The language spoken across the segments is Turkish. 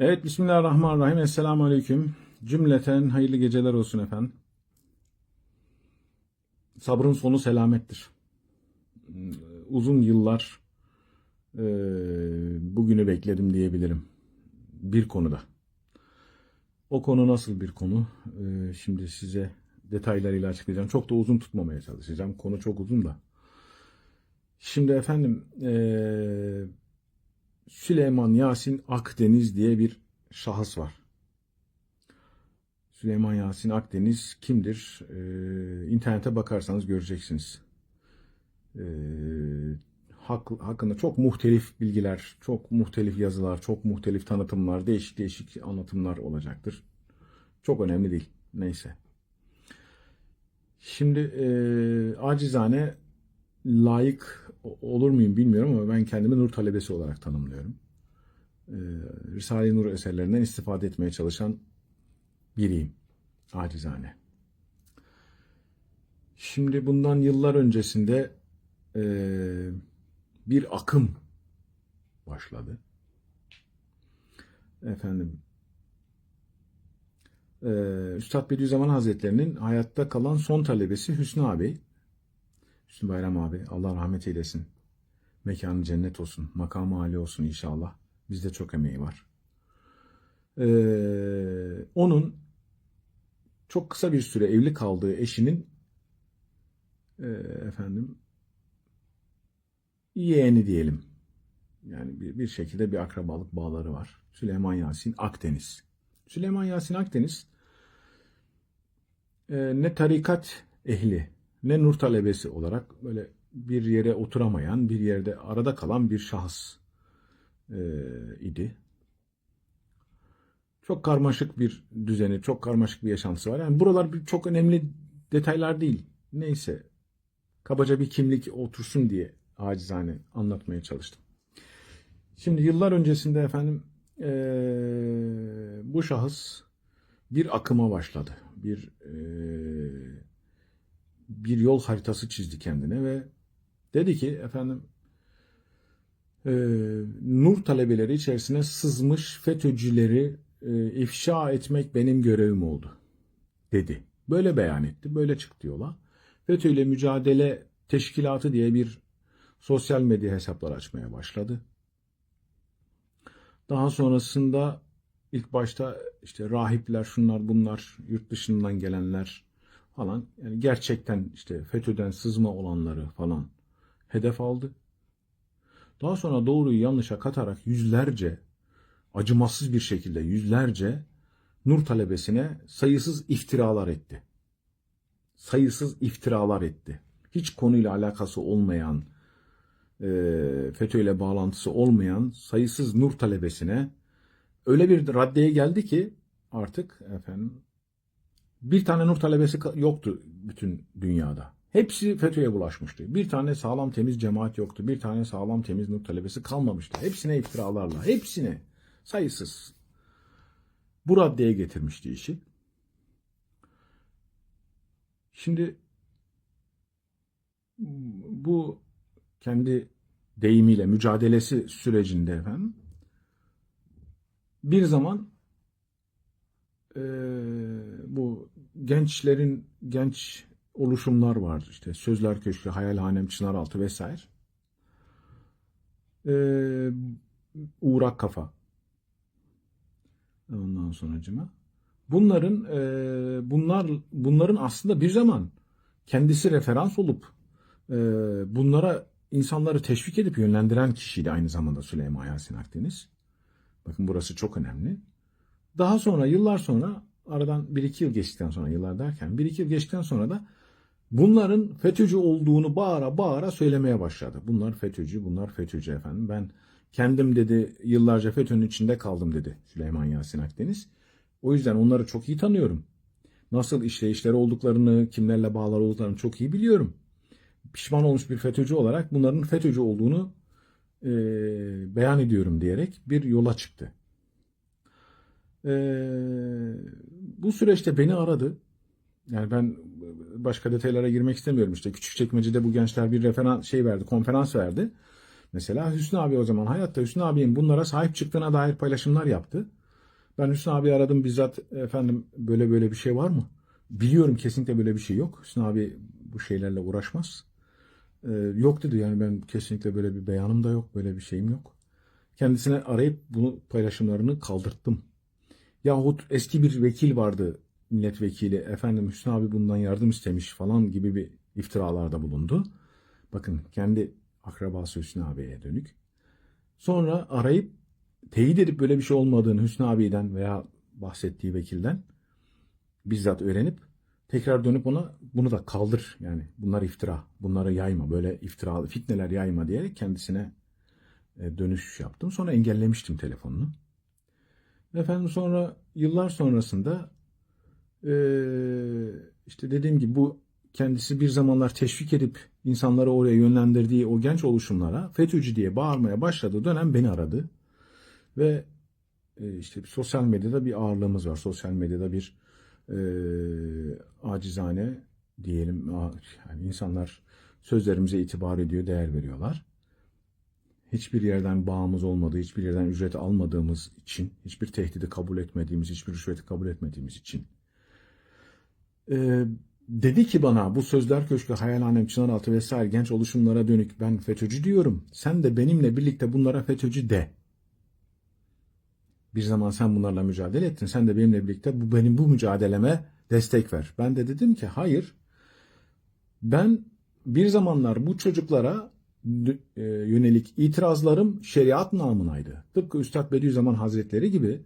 Evet, Bismillahirrahmanirrahim. Esselamu Aleyküm. Cümleten hayırlı geceler olsun efendim. Sabrın sonu selamettir. Uzun yıllar e, bugünü bekledim diyebilirim. Bir konuda. O konu nasıl bir konu? E, şimdi size detaylarıyla açıklayacağım. Çok da uzun tutmamaya çalışacağım. Konu çok uzun da. Şimdi efendim e, Süleyman Yasin Akdeniz diye bir şahıs var. Süleyman Yasin Akdeniz kimdir? Ee, internete bakarsanız göreceksiniz. Ee, hak, hakkında çok muhtelif bilgiler, çok muhtelif yazılar, çok muhtelif tanıtımlar, değişik değişik anlatımlar olacaktır. Çok önemli değil. Neyse. Şimdi e, acizane layık olur muyum bilmiyorum ama ben kendimi nur talebesi olarak tanımlıyorum. Ee, Risale-i Nur eserlerinden istifade etmeye çalışan biriyim. Acizane. Şimdi bundan yıllar öncesinde e, bir akım başladı. Efendim e, Üstad Bediüzzaman Hazretlerinin hayatta kalan son talebesi Hüsnü abi. Hüsnü Bayram abi Allah rahmet eylesin. Mekanı cennet olsun. Makamı âli olsun inşallah. Bizde çok emeği var. Ee, onun çok kısa bir süre evli kaldığı eşinin e, efendim yeğeni diyelim. Yani bir, bir şekilde bir akrabalık bağları var. Süleyman Yasin Akdeniz. Süleyman Yasin Akdeniz e, ne tarikat ehli ne nur talebesi olarak böyle bir yere oturamayan, bir yerde arada kalan bir şahıs e, idi. Çok karmaşık bir düzeni, çok karmaşık bir yaşantısı var. Yani buralar bir- çok önemli detaylar değil. Neyse, kabaca bir kimlik otursun diye acizane anlatmaya çalıştım. Şimdi yıllar öncesinde efendim e, bu şahıs bir akıma başladı. Bir e, bir yol haritası çizdi kendine ve dedi ki efendim e, nur talebeleri içerisine sızmış FETÖ'cüleri e, ifşa etmek benim görevim oldu dedi. Böyle beyan etti. Böyle çıktı yola. FETÖ ile mücadele teşkilatı diye bir sosyal medya hesaplar açmaya başladı. Daha sonrasında ilk başta işte rahipler şunlar bunlar yurt dışından gelenler falan yani gerçekten işte FETÖ'den sızma olanları falan hedef aldı. Daha sonra doğruyu yanlışa katarak yüzlerce acımasız bir şekilde yüzlerce nur talebesine sayısız iftiralar etti. Sayısız iftiralar etti. Hiç konuyla alakası olmayan, e, FETÖ ile bağlantısı olmayan sayısız nur talebesine öyle bir raddeye geldi ki artık efendim bir tane nur talebesi yoktu bütün dünyada. Hepsi FETÖ'ye bulaşmıştı. Bir tane sağlam temiz cemaat yoktu. Bir tane sağlam temiz nur talebesi kalmamıştı. Hepsine iftiralarla, hepsine sayısız. Bu raddeye getirmişti işi. Şimdi bu kendi deyimiyle mücadelesi sürecinde efendim bir zaman eee, bu gençlerin genç oluşumlar var işte Sözler Köşkü, Hayalhanem, Çınaraltı vesaire. Eee Uğrak Kafa. Ondan sonracıma. Bunların eee, bunlar bunların aslında bir zaman kendisi referans olup eee, bunlara insanları teşvik edip yönlendiren kişiydi aynı zamanda Süleyman Yasin Akdeniz. Bakın burası çok önemli. Daha sonra yıllar sonra aradan 1-2 yıl geçtikten sonra yıllar derken 1-2 yıl geçtikten sonra da bunların FETÖ'cü olduğunu bağıra bağıra söylemeye başladı. Bunlar FETÖ'cü, bunlar FETÖ'cü efendim. Ben kendim dedi yıllarca FETÖ'nün içinde kaldım dedi Süleyman Yasin Akdeniz. O yüzden onları çok iyi tanıyorum. Nasıl işleyişleri olduklarını, kimlerle bağlar olduklarını çok iyi biliyorum. Pişman olmuş bir FETÖ'cü olarak bunların FETÖ'cü olduğunu e, beyan ediyorum diyerek bir yola çıktı. E, bu süreçte beni aradı. Yani ben başka detaylara girmek istemiyorum işte. Küçükçekmece'de bu gençler bir referans şey verdi, konferans verdi. Mesela Hüsnü abi o zaman hayatta Hüsnü abinin bunlara sahip çıktığına dair paylaşımlar yaptı. Ben Hüsnü abi aradım bizzat efendim böyle böyle bir şey var mı? Biliyorum kesinlikle böyle bir şey yok. Hüsnü abi bu şeylerle uğraşmaz. Ee, yok dedi yani ben kesinlikle böyle bir beyanım da yok. Böyle bir şeyim yok. Kendisine arayıp bunu paylaşımlarını kaldırttım. Yahut eski bir vekil vardı milletvekili efendim Hüsnü abi bundan yardım istemiş falan gibi bir iftiralarda bulundu. Bakın kendi akrabası Hüsnü abiye dönük. Sonra arayıp teyit edip böyle bir şey olmadığını Hüsnü abiden veya bahsettiği vekilden bizzat öğrenip tekrar dönüp ona bunu da kaldır yani bunlar iftira bunları yayma böyle iftiralı fitneler yayma diyerek kendisine e, dönüş yaptım. Sonra engellemiştim telefonunu. Efendim sonra yıllar sonrasında e, işte dediğim gibi bu kendisi bir zamanlar teşvik edip insanları oraya yönlendirdiği o genç oluşumlara FETÖ'cü diye bağırmaya başladığı dönem beni aradı. Ve e, işte sosyal medyada bir ağırlığımız var. Sosyal medyada bir e, acizane diyelim yani insanlar sözlerimize itibar ediyor, değer veriyorlar. Hiçbir yerden bağımız olmadığı, hiçbir yerden ücret almadığımız için, hiçbir tehdidi kabul etmediğimiz, hiçbir rüşveti kabul etmediğimiz için. E, dedi ki bana bu sözler köşkü, hayalhanem, Çınaraltı vesaire genç oluşumlara dönük ben FETÖ'cü diyorum. Sen de benimle birlikte bunlara FETÖ'cü de. Bir zaman sen bunlarla mücadele ettin. Sen de benimle birlikte bu benim bu mücadeleme destek ver. Ben de dedim ki hayır. Ben bir zamanlar bu çocuklara yönelik itirazlarım şeriat namınaydı. Tıpkı Üstad Bediüzzaman Hazretleri gibi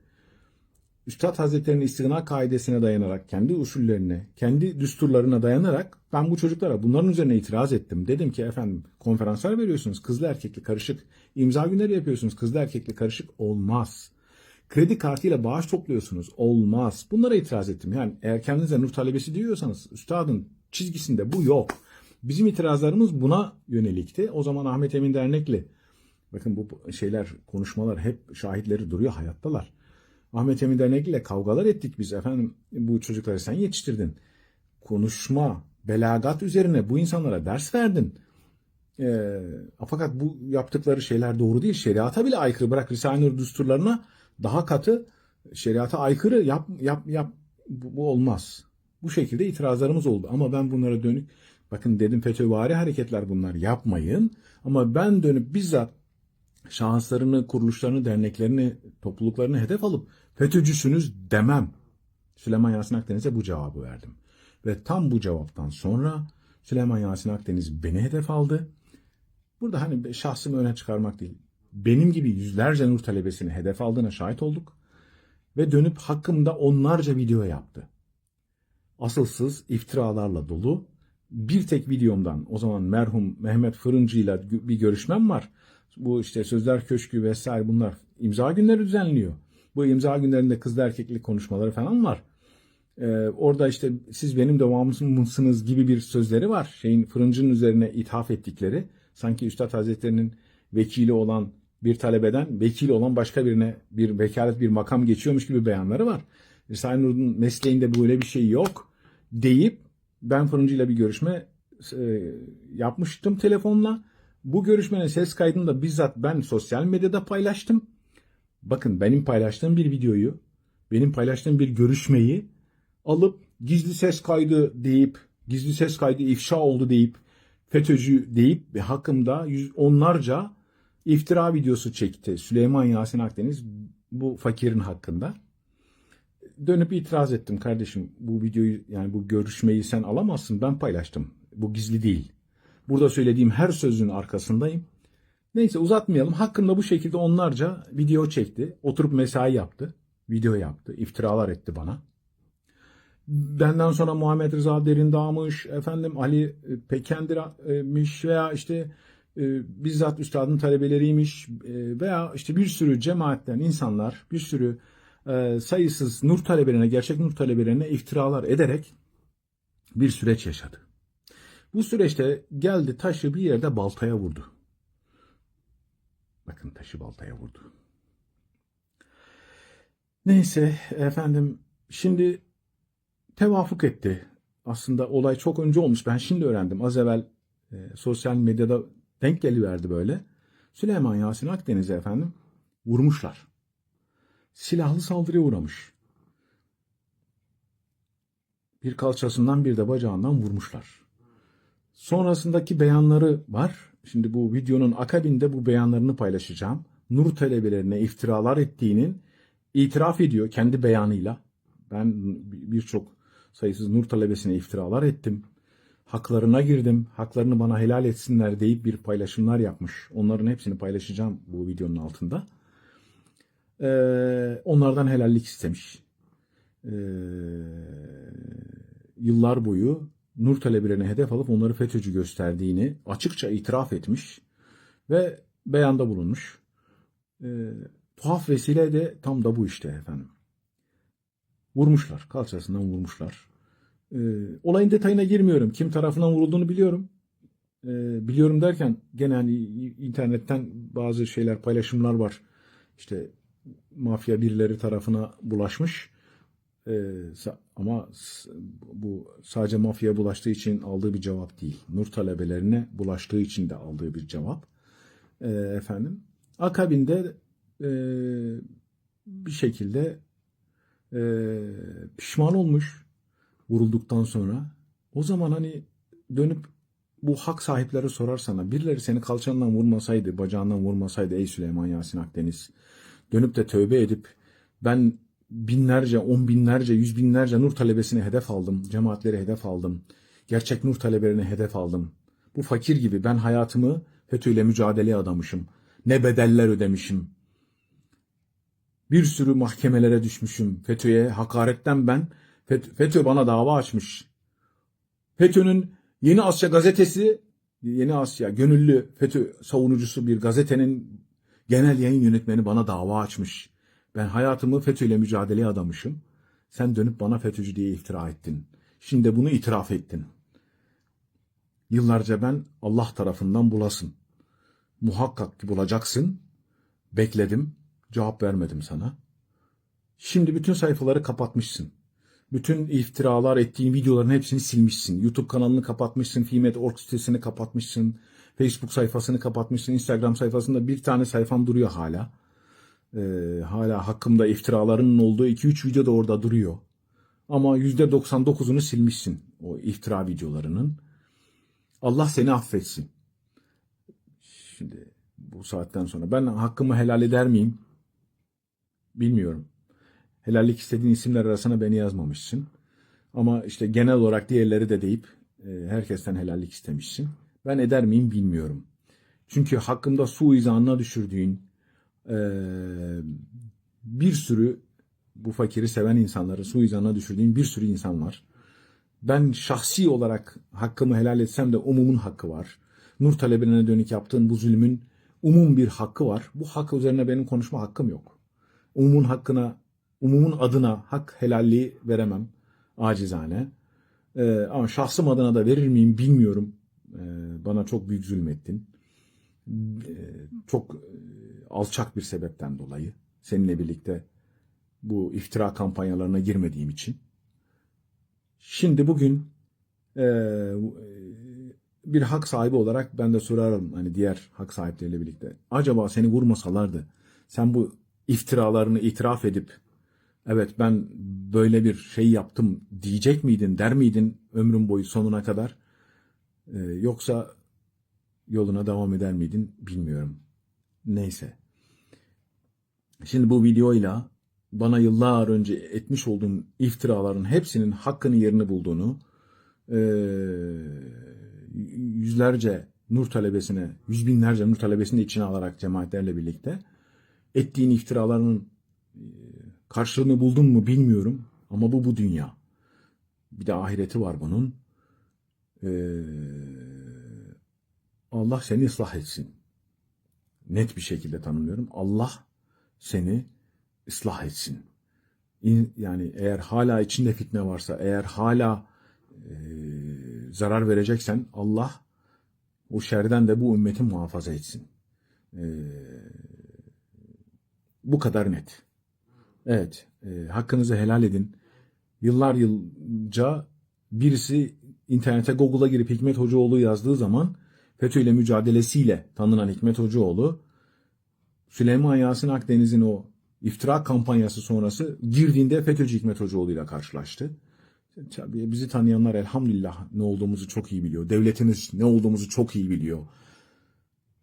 Üstad Hazretleri'nin istigna kaidesine dayanarak, kendi usullerine, kendi düsturlarına dayanarak ben bu çocuklara bunların üzerine itiraz ettim. Dedim ki efendim konferanslar veriyorsunuz kızlı erkekli karışık, imza günleri yapıyorsunuz kızlı erkekli karışık olmaz. Kredi kartıyla bağış topluyorsunuz olmaz. Bunlara itiraz ettim. Yani eğer kendinize nur talebesi diyorsanız üstadın çizgisinde bu yok. Bizim itirazlarımız buna yönelikti. O zaman Ahmet Emin Dernekli bakın bu şeyler konuşmalar hep şahitleri duruyor hayattalar. Ahmet Emin Dernekli ile kavgalar ettik biz efendim bu çocukları sen yetiştirdin. Konuşma, belagat üzerine bu insanlara ders verdin. E, fakat bu yaptıkları şeyler doğru değil. Şeriata bile aykırı. Bırak Risale-i düsturlarına daha katı şeriata aykırı yap yap yap bu, bu olmaz. Bu şekilde itirazlarımız oldu ama ben bunlara dönük bakın dedim FETÖ'vari hareketler bunlar yapmayın ama ben dönüp bizzat şahıslarını, kuruluşlarını, derneklerini, topluluklarını hedef alıp FETÖ'cüsünüz demem. Süleyman Yasin Akdeniz'e bu cevabı verdim. Ve tam bu cevaptan sonra Süleyman Yasin Akdeniz beni hedef aldı. Burada hani şahsımı öne çıkarmak değil benim gibi yüzlerce nur talebesini hedef aldığına şahit olduk ve dönüp hakkımda onlarca video yaptı. Asılsız iftiralarla dolu bir tek videomdan o zaman merhum Mehmet Fırıncı ile bir görüşmem var. Bu işte Sözler Köşkü vesaire bunlar imza günleri düzenliyor. Bu imza günlerinde kızlı erkekli konuşmaları falan var. Ee, orada işte siz benim devamımsınız gibi bir sözleri var. Şeyin fırıncının üzerine ithaf ettikleri. Sanki Üstad Hazretleri'nin vekili olan bir talebeden vekil olan başka birine bir vekalet bir makam geçiyormuş gibi beyanları var. Risale Nur'un mesleğinde böyle bir şey yok deyip ben fırıncıyla bir görüşme e, yapmıştım telefonla. Bu görüşmenin ses kaydını da bizzat ben sosyal medyada paylaştım. Bakın benim paylaştığım bir videoyu, benim paylaştığım bir görüşmeyi alıp gizli ses kaydı deyip, gizli ses kaydı ifşa oldu deyip, FETÖ'cü deyip ve hakkımda yüz, onlarca iftira videosu çekti Süleyman Yasin Akdeniz bu fakirin hakkında. Dönüp itiraz ettim kardeşim bu videoyu yani bu görüşmeyi sen alamazsın ben paylaştım. Bu gizli değil. Burada söylediğim her sözün arkasındayım. Neyse uzatmayalım. Hakkında bu şekilde onlarca video çekti. Oturup mesai yaptı. Video yaptı. iftiralar etti bana. Benden sonra Muhammed Rıza Derindağ'mış, efendim Ali Pekendir'miş veya işte e, bizzat üstadın talebeleriymiş e, veya işte bir sürü cemaatten insanlar bir sürü e, sayısız nur talebelerine, gerçek nur talebelerine iftiralar ederek bir süreç yaşadı. Bu süreçte geldi taşı bir yerde baltaya vurdu. Bakın taşı baltaya vurdu. Neyse efendim şimdi tevafuk etti. Aslında olay çok önce olmuş. Ben şimdi öğrendim. Az evvel e, sosyal medyada denk geliverdi böyle. Süleyman Yasin Akdeniz'e efendim vurmuşlar. Silahlı saldırıya uğramış. Bir kalçasından bir de bacağından vurmuşlar. Sonrasındaki beyanları var. Şimdi bu videonun akabinde bu beyanlarını paylaşacağım. Nur talebelerine iftiralar ettiğinin itiraf ediyor kendi beyanıyla. Ben birçok sayısız nur talebesine iftiralar ettim. Haklarına girdim. Haklarını bana helal etsinler deyip bir paylaşımlar yapmış. Onların hepsini paylaşacağım bu videonun altında. Ee, onlardan helallik istemiş. Ee, yıllar boyu nur talebelerine hedef alıp onları FETÖ'cü gösterdiğini açıkça itiraf etmiş ve beyanda bulunmuş. Ee, tuhaf vesile de tam da bu işte efendim. Vurmuşlar, kalçasından vurmuşlar. Ee, olayın detayına girmiyorum. Kim tarafından vurulduğunu biliyorum. Ee, biliyorum derken gene hani internetten bazı şeyler, paylaşımlar var. İşte mafya birileri tarafına bulaşmış. Sa- ama bu sadece mafyaya bulaştığı için aldığı bir cevap değil. Nur talebelerine bulaştığı için de aldığı bir cevap. Ee, efendim. Akabinde e, bir şekilde e, pişman olmuş vurulduktan sonra. O zaman hani dönüp bu hak sahipleri sorar sana. Birileri seni kalçandan vurmasaydı, bacağından vurmasaydı ey Süleyman Yasin Akdeniz. Dönüp de tövbe edip ben binlerce, on binlerce, yüz binlerce nur talebesine hedef aldım. Cemaatleri hedef aldım. Gerçek nur talebelerine hedef aldım. Bu fakir gibi ben hayatımı FETÖ'yle mücadeleye adamışım. Ne bedeller ödemişim. Bir sürü mahkemelere düşmüşüm. FETÖ'ye hakaretten ben FETÖ bana dava açmış. FETÖ'nün Yeni Asya gazetesi, Yeni Asya gönüllü FETÖ savunucusu bir gazetenin genel yayın yönetmeni bana dava açmış. Ben hayatımı FETÖ ile mücadeleye adamışım. Sen dönüp bana FETÖ'cü diye iftira ettin. Şimdi bunu itiraf ettin. Yıllarca ben Allah tarafından bulasın. Muhakkak ki bulacaksın. Bekledim. Cevap vermedim sana. Şimdi bütün sayfaları kapatmışsın. Bütün iftiralar ettiğin videoların hepsini silmişsin. YouTube kanalını kapatmışsın. Fimet.org sitesini kapatmışsın. Facebook sayfasını kapatmışsın. Instagram sayfasında bir tane sayfan duruyor hala. Ee, hala hakkımda iftiralarının olduğu 2-3 video da orada duruyor. Ama %99'unu silmişsin o iftira videolarının. Allah seni affetsin. Şimdi bu saatten sonra ben hakkımı helal eder miyim? Bilmiyorum. Helallik istediğin isimler arasına beni yazmamışsın. Ama işte genel olarak diğerleri de deyip e, herkesten helallik istemişsin. Ben eder miyim bilmiyorum. Çünkü hakkımda suizanına düşürdüğün e, bir sürü bu fakiri seven insanları suizanına düşürdüğün bir sürü insan var. Ben şahsi olarak hakkımı helal etsem de umumun hakkı var. Nur talebelerine dönük yaptığın bu zulmün umum bir hakkı var. Bu hak üzerine benim konuşma hakkım yok. Umumun hakkına, umumun adına hak helalliği veremem acizane. Ee, ama şahsım adına da verir miyim bilmiyorum. Ee, bana çok büyük zulmettin. Ee, çok e, alçak bir sebepten dolayı seninle birlikte bu iftira kampanyalarına girmediğim için. Şimdi bugün e, bir hak sahibi olarak ben de sorarım hani diğer hak sahipleriyle birlikte. Acaba seni vurmasalardı sen bu iftiralarını itiraf edip evet ben böyle bir şey yaptım diyecek miydin der miydin ömrün boyu sonuna kadar Ee, yoksa yoluna devam eder miydin bilmiyorum. Neyse. Şimdi bu videoyla bana yıllar önce etmiş olduğum iftiraların hepsinin hakkını yerini bulduğunu e, yüzlerce nur talebesine, yüz binlerce nur talebesini içine alarak cemaatlerle birlikte ettiğin iftiraların e, karşılığını buldun mu bilmiyorum ama bu bu dünya. Bir de ahireti var bunun. Ee, Allah seni ıslah etsin. Net bir şekilde tanımlıyorum. Allah seni ıslah etsin. İn- Yani eğer hala içinde fitne varsa, eğer hala e, zarar vereceksen Allah o şerden de bu ümmeti muhafaza etsin. E, bu kadar net. Evet, e, hakkınızı helal edin. Yıllar yılca birisi internete Google'a girip Hikmet Hocaoğlu yazdığı zaman FETÖ ile mücadelesiyle tanınan Hikmet Hocaoğlu Süleyman Yasin Akdeniz'in o iftira kampanyası sonrası girdiğinde FETÖ'cü Hikmet Hocaoğlu ile karşılaştı. Tabii bizi tanıyanlar elhamdülillah ne olduğumuzu çok iyi biliyor. Devletimiz ne olduğumuzu çok iyi biliyor.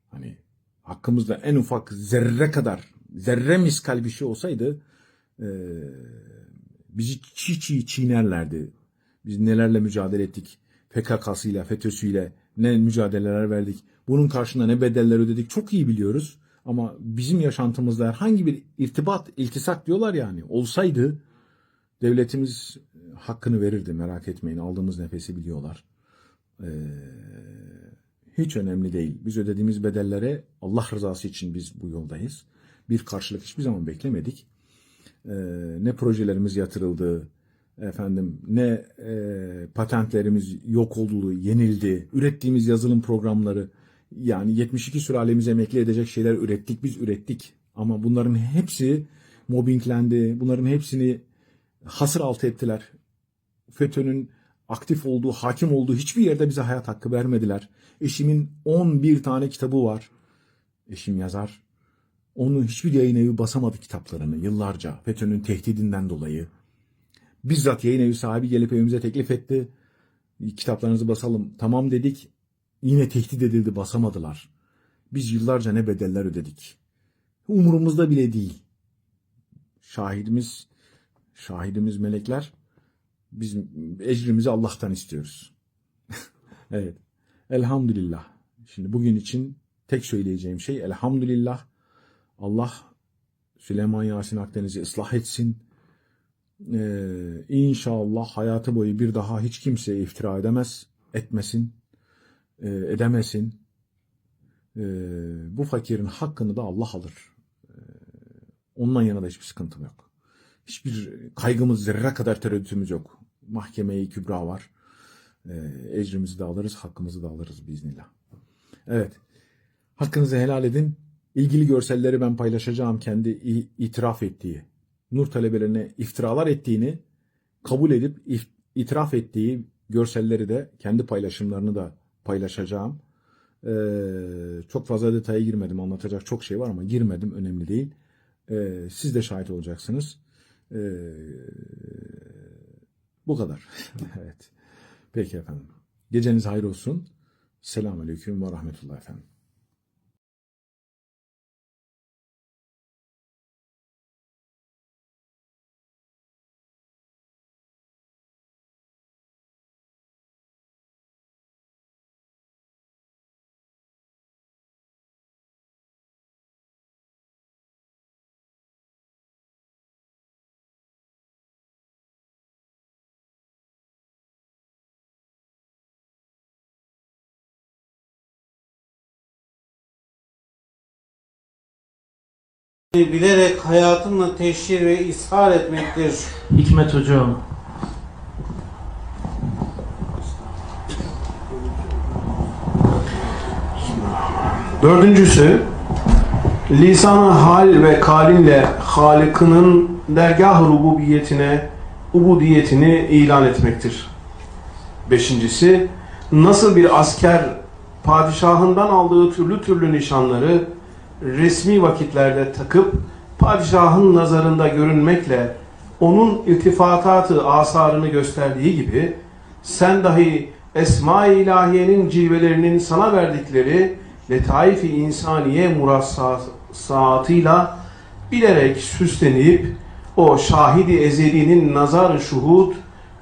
Hani hakkımızda en ufak zerre kadar, zerre miskal bir şey olsaydı eee, bizi çiğ çiğ çiğnerlerdi. Biz nelerle mücadele ettik. PKK'sıyla, FETÖ'süyle ne mücadeleler verdik. Bunun karşında ne bedeller ödedik çok iyi biliyoruz. Ama bizim yaşantımızda herhangi bir irtibat, iltisak diyorlar yani olsaydı devletimiz hakkını verirdi merak etmeyin. Aldığımız nefesi biliyorlar. Ee, hiç önemli değil. Biz ödediğimiz bedellere Allah rızası için biz bu yoldayız. Bir karşılık hiçbir zaman beklemedik. Ee, ne projelerimiz yatırıldı, efendim ne e, patentlerimiz yok oldu, yenildi. Ürettiğimiz yazılım programları yani 72 sülalemizi emekli edecek şeyler ürettik, biz ürettik. Ama bunların hepsi mobbinglendi. Bunların hepsini hasır altı ettiler. FETÖ'nün aktif olduğu, hakim olduğu hiçbir yerde bize hayat hakkı vermediler. Eşimin 11 tane kitabı var. Eşim yazar. Onun hiçbir yayın evi basamadı kitaplarını yıllarca FETÖ'nün tehdidinden dolayı. Bizzat yayın evi sahibi gelip evimize teklif etti. Kitaplarınızı basalım. Tamam dedik. Yine tehdit edildi basamadılar. Biz yıllarca ne bedeller ödedik. Umurumuzda bile değil. Şahidimiz şahidimiz melekler. Biz ecrimizi Allah'tan istiyoruz. evet. Elhamdülillah. Şimdi bugün için tek söyleyeceğim şey elhamdülillah. Allah Süleyman Yasin Akdeniz'i ıslah etsin. Ee, inşallah hayatı boyu bir daha hiç kimseye iftira edemez, etmesin, e, edemesin. Ee, bu fakirin hakkını da Allah alır. Ee, ondan yana da hiçbir sıkıntım yok. Hiçbir kaygımız, zerre kadar tereddütümüz yok. Mahkeme-i Kübra var. Ee, ecrimizi de alırız, hakkımızı da alırız biiznillah. Evet. Hakkınızı helal edin. İlgili görselleri ben paylaşacağım kendi itiraf ettiği, nur talebelerine iftiralar ettiğini kabul edip itiraf ettiği görselleri de kendi paylaşımlarını da paylaşacağım. Ee, çok fazla detaya girmedim. Anlatacak çok şey var ama girmedim. Önemli değil. Ee, siz de şahit olacaksınız. Ee, bu kadar. evet. Peki efendim. Geceniz hayır olsun. Selamun Aleyküm ve Rahmetullah efendim. Bilerek hayatımla teşhir ve ishar etmektir. Hikmet Hocam. Dördüncüsü, lisanı hal ve kalinle Halık'ının dergah rububiyetine, ubudiyetini ilan etmektir. Beşincisi, nasıl bir asker padişahından aldığı türlü türlü nişanları resmi vakitlerde takıp padişahın nazarında görünmekle onun iltifatatı asarını gösterdiği gibi sen dahi Esma-i İlahiye'nin cilvelerinin sana verdikleri letaif-i insaniye murassatıyla bilerek süslenip o şahidi ezelinin nazar şuhud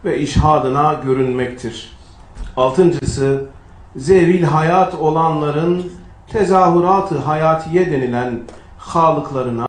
ve işhadına görünmektir. Altıncısı, zevil hayat olanların tezahürat-ı hayatiye denilen halıklarına